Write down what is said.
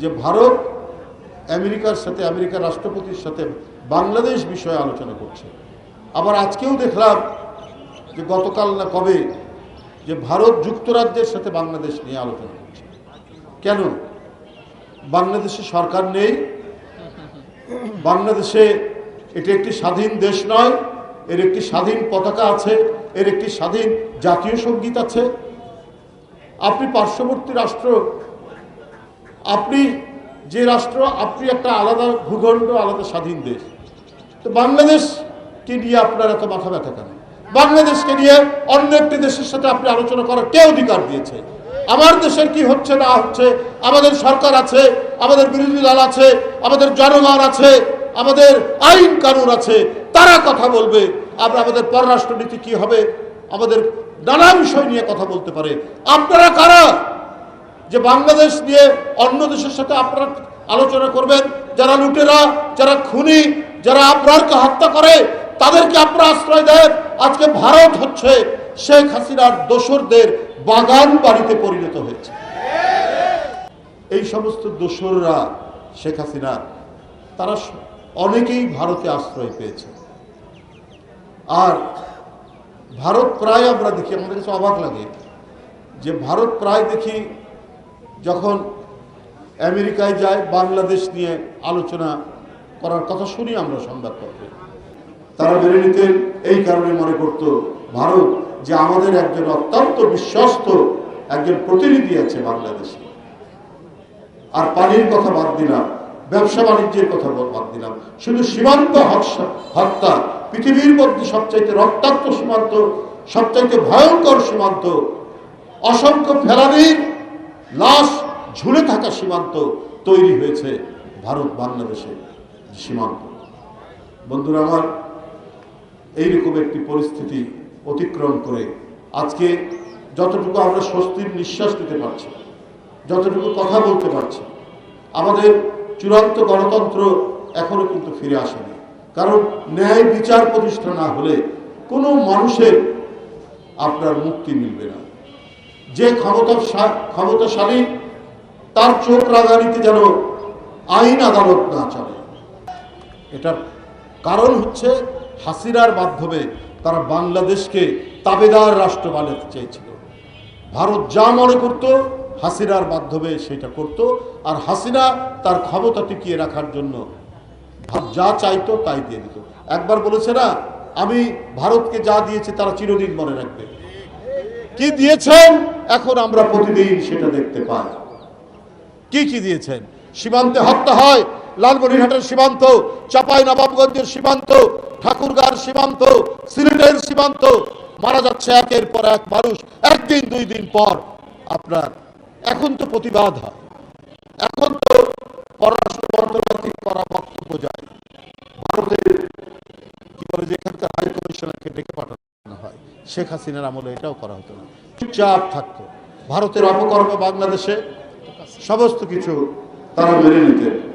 যে ভারত আমেরিকার সাথে, আমেরিকার রাষ্ট্রপতির সাথে বাংলাদেশ বিষয়ে আলোচনা করছে। আবার আজকেও দেখলাম যে গতকাল না কবে যে ভারত যুক্তরাজ্যের সাথে বাংলাদেশ নিয়ে আলোচনা করছে। কেন? বাংলাদেশে সরকার নেই। বাংলাদেশে এটি একটি স্বাধীন দেশ নয়, এর একটি স্বাধীন পতাকা আছে, এর একটি স্বাধীন জাতীয় সংগীত আছে। আপনি পার্শ্ববর্তী রাষ্ট্র আপনি যে রাষ্ট্র, আপনি একটা আলাদা ভূখণ্ড, আলাদা স্বাধীন দেশ। তো বাংলাদেশকে নিয়ে আপনার এত মাথা ব্যথা কেন? বাংলাদেশকে নিয়ে অন্য একটি দেশের সাথে আপনি আলোচনা করার কে অধিকার দিয়েছে? আমার দেশের কি হচ্ছে না হচ্ছে? আমাদের সরকার আছে, আমাদের বিরোধী দল আছে, আমাদের জনগণ আছে, আমাদের আইন কানুন আছে, তারা কথা বলবে। আমরা আমাদের পররাষ্ট্রনীতি কি হবে? আমাদের নানা বিষয় নিয়ে কথা বলতে পারে। আপনারা কারা? যে বাংলাদেশ নিয়ে অন্য দেশের সাথে আপনারা আলোচনা করবেন, যারা লুটেরা, যারা খুনি, যারা আপনারকে হত্যা করে, তাদেরকে আপনারা আশ্রয় দেন। আজকে ভারত হচ্ছে শেখ হাসিনার দোসরদের বাগান বাড়িতে পরিণত হয়েছে। এই সমস্ত দোসররা শেখ হাসিনা, তারা অনেকেই ভারতে আশ্রয় পেয়েছে। আর ভারত প্রায় আমরা দেখি, আমাদের কাছে অবাক লাগে যে ভারত প্রায় দেখি যখন আমেরিকায় যায়, বাংলাদেশ নিয়ে আলোচনা করার কথা শুনি আমরা সংবাদপত্রে। তারা মেনে নিতেন, এই কারণে মনে করত, ভারত যে আমাদের একজন অত্যন্ত বিশ্বস্ত একজন প্রতিনিধি আছে বাংলাদেশে। আর পানির কথা বাদ দিলাম, ব্যবসা বাণিজ্যের কথা বাদ দিলাম। শুধু সীমান্ত হত্যা- পৃথিবীর মধ্যে সবচাইতে রক্তাক্ত সীমান্ত, সবচাইতে ভয়ঙ্কর সীমান্ত, অসংখ্য ফেলানির লাশ ঝুলে থাকা সীমান্ত তৈরি হয়েছে ভারত বাংলাদেশের সীমান্ত। বন্ধুরা আমার, এইরকম একটি পরিস্থিতি অতিক্রম করে আজকে যতটুকু আমরা স্বস্তির নিঃশ্বাস নিতে পারছি, যতটুকু কথা বলতে পারছি, আমাদের চূড়ান্ত গণতন্ত্র এখনও কিন্তু ফিরে আসেনি। কারণ ন্যায় বিচার প্রতিষ্ঠা না হলে কোনো মানুষের আপনার মুক্তি মিলবে না। যে ক্ষমতা ক্ষমতাশালী, তার চোখ রাগানিতে যেন আইন আদালত না চলে। এটার কারণ হচ্ছে হাসিনার মাধ্যমে তারা বাংলাদেশকে তাবেদার রাষ্ট্র বানাতে চেয়েছিল। ভারত যা মনে করত, হাসিনার মাধ্যমে সেটা করত, আর হাসিনা তার ক্ষমতা টিকিয়ে রাখার জন্য যা চাইতো তাই দিয়ে দিত। একবার বলেছে না, আমি ভারতকে যা দিয়েছি তারা চিরদিন মনে রাখবে। কি দিয়েছেন? এখন আমরা প্রতিদিন সেটা দেখতে পাই। কি কি দিয়েছেন? সীমান্তে হত্যা হয়, লালমনিরহাটের সীমান্ত চাপাই নবাবগঞ্জের সীমান্ত, ঠাকুরগাঁর সীমান্ত, সিলেটের সীমান্ত। মারা যাচ্ছে একের পর এক মানুষ, একদিন, দুই দিন পর আপনার। এখন তো প্রতিবাদ হয়। এখন তো পররাষ্ট্র মন্ত্রণালয় করা বক্তব্য যায়। ভারতের, কি বলে যে এখানকার হাই কমিশনারকে ডেকে পাঠানো। শেখ হাসিনার আমলে এটাও করা হতো না। চাপ থাকতো। ভারতের অপকর্ম বাংলাদেশে সমস্ত কিছু তারা মেনে নিতেন